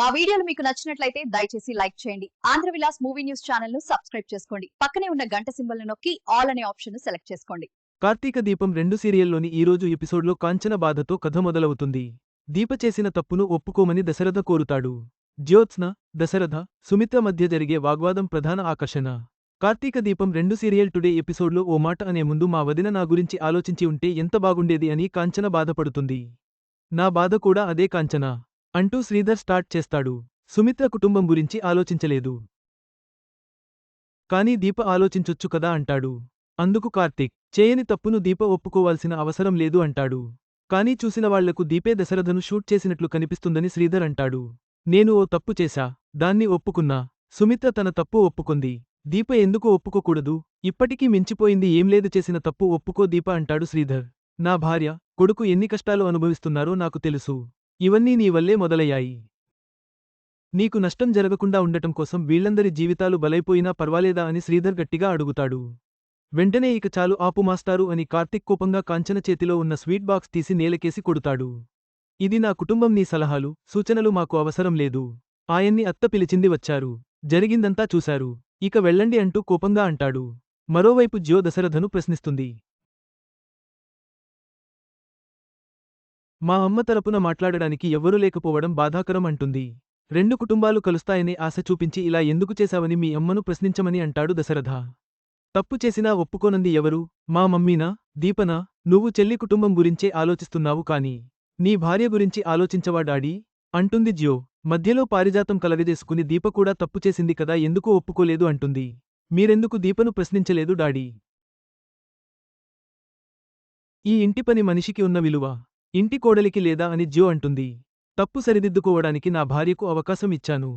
మా వీడియోలు మీకు నచ్చినట్లయితే దయచేసి లైక్ చేయండి. ఆంధ్ర విలాస్ మూవీ న్యూస్ ఛానల్ను సబ్స్క్రైబ్ చేసుకోండి. పక్కనే ఉన్న గంట సింబల్ నొక్కి ఆల్ అనే ఆప్షన్ను సెలెక్ట్ చేసుకోండి. కార్తీక దీపం రెండు సీరియల్లోని ఈరోజు ఎపిసోడ్లో కాంచన బాధతో కథ మొదలవుతుంది. దీప చేసిన తప్పును ఒప్పుకోమని దశరథ కోరుతాడు. జ్యోత్స్న దశరథ సుమిత్ర మధ్య జరిగే వాగ్వాదం ప్రధాన ఆకర్షణ. కార్తీక దీపం రెండు సీరియల్ టుడే ఎపిసోడ్లో ఓ మాట అనే ముందు మా వదిన నా గురించి ఆలోచించి ఉంటే ఎంత బాగుండేది అని కాంచన బాధపడుతుంది. నా బాధ కూడా అదే కాంచన. అంటూ శ్రీధర్ స్టార్ట్ చేస్తాడు. సుమిత్ర కుటుంబం గురించి ఆలోచించలేదు. కానీ దీప ఆలోచించొచ్చు కదా అంటాడు. అందుకు కార్తీక్ చేయని తప్పును దీప ఒప్పుకోవాల్సిన అవసరం లేదు అంటాడు. కానీ చూసిన వాళ్ళకు దీపే దశరథను షూట్ చేసినట్లు కనిపిస్తుందని శ్రీధర్ అంటాడు. నేను ఓ తప్పు చేశా దాన్ని ఒప్పుకున్నా సుమిత్ర తన తప్పు ఒప్పుకుంది. దీప ఎందుకు ఒప్పుకోకూడదు? ఇప్పటికీ మించిపోయింది ఏం లేదు చేసిన తప్పు ఒప్పుకో దీప అంటాడు శ్రీధర్. నా భార్య కొడుకు ఎన్ని కష్టాలు అనుభవిస్తున్నారో నాకు తెలుసు. ఇవన్నీ నీ వల్లే మొదలయ్యాయి. నీకు నష్టం జరగకుండా ఉండటం కోసం వీళ్ళందరి జీవితాలు బలైపోయినా పర్వాలేదా అని శ్రీధర్ గట్టిగా అడుగుతాడు. వెంటనే ఇక చాలు ఆపు మాస్టారు అని కార్తిక్ కోపంగా కాంచన చేతిలో ఉన్న స్వీట్ బాక్స్ తీసి నేలకేసి కొడుతాడు. ఇది నా కుటుంబం నీ సలహాలు సూచనలు మాకు అవసరం లేదు. ఆయన్ని అత్త పిలిచింది వచ్చారు. జరిగిందంతా చూశారు. ఇక వెళ్ళండి అంటూ కోపంగా అంటాడు. మరోవైపు జ్యో దశరథను ప్రశ్నిస్తుంది. మా అమ్మ తరపున మాట్లాడడానికి ఎవ్వరూ లేకపోవడం బాధాకరం అంటుంది. రెండు కుటుంబాలు కలుస్తాయనే ఆశ చూపించి ఇలా ఎందుకు చేశావని మీ అమ్మను ప్రశ్నించమని అంటాడు దశరథ. తప్పు చేసినా ఒప్పుకోనంది ఎవరు? మా మమ్మీనా? దీపనా? నువ్వు చెల్లి కుటుంబం గురించే ఆలోచిస్తున్నావు కాని నీ భార్య గురించి ఆలోచించవా డాడీ? అంటుంది జ్యో. మధ్యలో పారిజాతం కలగజేసుకుని దీప కూడా తప్పు చేసింది కదా ఎందుకు ఒప్పుకోలేదు అంటుంది. మీరెందుకు దీపను ప్రశ్నించలేదు డాడీ? ఈ ఇంటి పని మనిషికి ఉన్న విలువ. ఇంటి కోడలికి లేదా అని జ్యో అంటుంది. తప్పు సరిదిద్దుకోవడానికి నా భార్యకు అవకాశం ఇచ్చాను.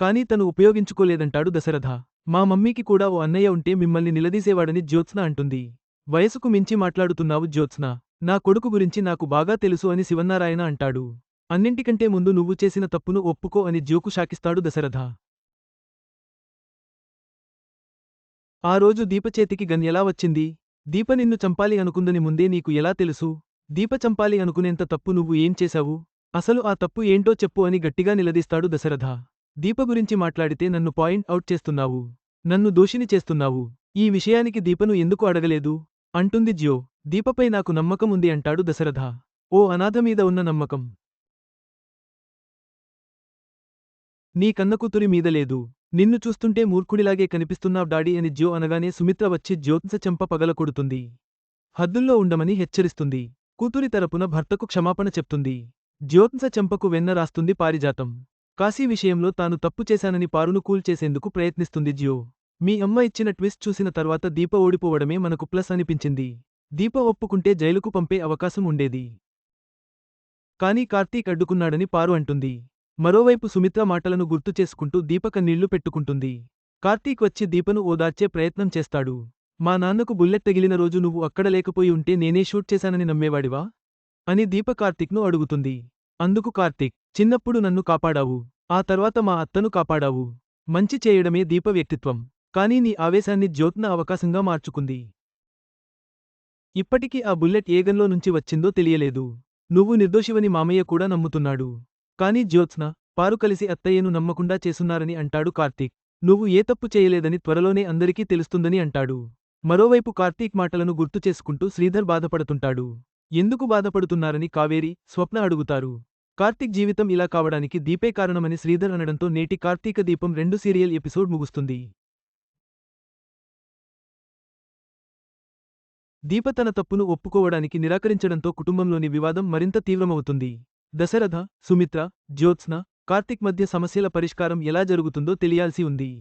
కానీ తను ఉపయోగించుకోలేదంటాడు దశరథ. మా మమ్మీకి కూడా ఓ అన్నయ్య ఉంటే మిమ్మల్ని నిలదీసేవాడని జ్యోత్స్న అంటుంది. వయసుకు మించి మాట్లాడుతున్నావు జ్యోత్స్న. నా కొడుకు గురించి నాకు బాగా తెలుసు అని శివన్నారాయణ అంటాడు. అన్నింటికంటే ముందు నువ్వు చేసిన తప్పును ఒప్పుకో అని జ్యోకు శాకిస్తాడు దశరథ. ఆ రోజు దీపచేతికి గన్ ఎలా వచ్చింది? దీప నిన్ను చంపాలి అనుకుందని ముందే నీకు ఎలా తెలుసు? దీప చంపాలి అనుకునేంత తప్పు నువ్వు ఏం చేశావు? అసలు ఆ తప్పు ఏంటో చెప్పు అని గట్టిగా నిలదీస్తాడు దశరథ. దీప గురించి మాట్లాడితే నన్ను పాయింట్ అవుట్ చేస్తున్నావు. నన్ను దోషిని చేస్తున్నావు. ఈ విషయానికి దీపను ఎందుకు అడగలేదు? అంటుంది జ్యో. దీపపై నాకు నమ్మకం ఉంది అంటాడు దశరథ. ఓ అనాథ మీద ఉన్న నమ్మకం. నీ కన్నకూతురి మీద లేదు. నిన్ను చూస్తుంటే మూర్ఖుడిలాగే కనిపిస్తున్నావ్ డాడీ అని జ్యో అనగానే సుమిత్ర వచ్చి జ్యోత్స చెంప పగలకొడుతుంది. హద్దుల్లో ఉండమని హెచ్చరిస్తుంది. కూతురి తరపున భర్తకు క్షమాపణ చెప్తుంది. జ్యోత్స చెంపకు వెన్న రాస్తుంది పారిజాతం. కాశీ విషయంలో తాను తప్పు చేశానని పారును కూల్చేసేందుకు ప్రయత్నిస్తుంది జ్యో. మీ అమ్మ ఇచ్చిన ట్విస్ట్ చూసిన తర్వాత దీప ఓడిపోవడమే మనకు ప్లస్ అనిపించింది. దీప ఒప్పుకుంటే జైలుకు పంపే అవకాశం ఉండేది. కానీ కార్తీక్ అడ్డుకున్నాడని పారు అంటుంది. మరోవైపు సుమిత్ర మాటలను గుర్తు చేసుకుంటూ దీపక నీళ్ళు పెట్టుకుంటుంది. కార్తీక్ వచ్చి దీపను ఓదార్చే ప్రయత్నం చేస్తాడు. మా నాన్నకు బుల్లెట్ తగిలిన రోజు నువ్వు అక్కడ లేకపోయి ఉంటే నేనే షూట్ చేశానని నమ్మేవాడివా? అని దీప కార్తిక్ను అడుగుతుంది. అందుకు కార్తీక్ చిన్నప్పుడు నన్ను కాపాడావు. ఆ తర్వాత మా అత్తను కాపాడావు. మంచి చేయడమే దీప వ్యక్తిత్వం. కానీ నీ ఆవేశాన్ని జ్యోత్న అవకాశంగా మార్చుకుంది. ఇప్పటికీ ఆ బుల్లెట్ ఏ గన్లో నుంచి వచ్చిందో తెలియలేదు. నువ్వు నిర్దోషివని మామయ్య కూడా నమ్ముతున్నాడు. కానీ జ్యోత్స్న పారు కలిసి అత్తయ్యను నమ్మకుండా చేసున్నారని అంటాడు కార్తిక్. నువ్వు ఏ తప్పు చేయలేదని త్వరలోనే అందరికీ తెలుస్తుందని అంటాడు. మరోవైపు కార్తీక్ మాటలను గుర్తు చేసుకుంటూ శ్రీధర్ బాధపడుతుంటాడు. ఎందుకు బాధపడుతున్నారని కావేరి స్వప్న అడుగుతారు. కార్తీక్ జీవితం ఇలా కావడానికి దీపే కారణమని శ్రీధర్ అనడంతో నేటి కార్తీక దీపం రెండు సీరియల్ ఎపిసోడ్ ముగుస్తుంది. దీప తన తప్పును ఒప్పుకోవడానికి నిరాకరించడంతో కుటుంబంలోని వివాదం మరింత తీవ్రమవుతుంది. దశరథ సుమిత్ర జ్యోత్స్న కార్తీక్ మధ్య సమస్యల పరిష్కారం ఎలా జరుగుతుందో తెలియాల్సి ఉంది.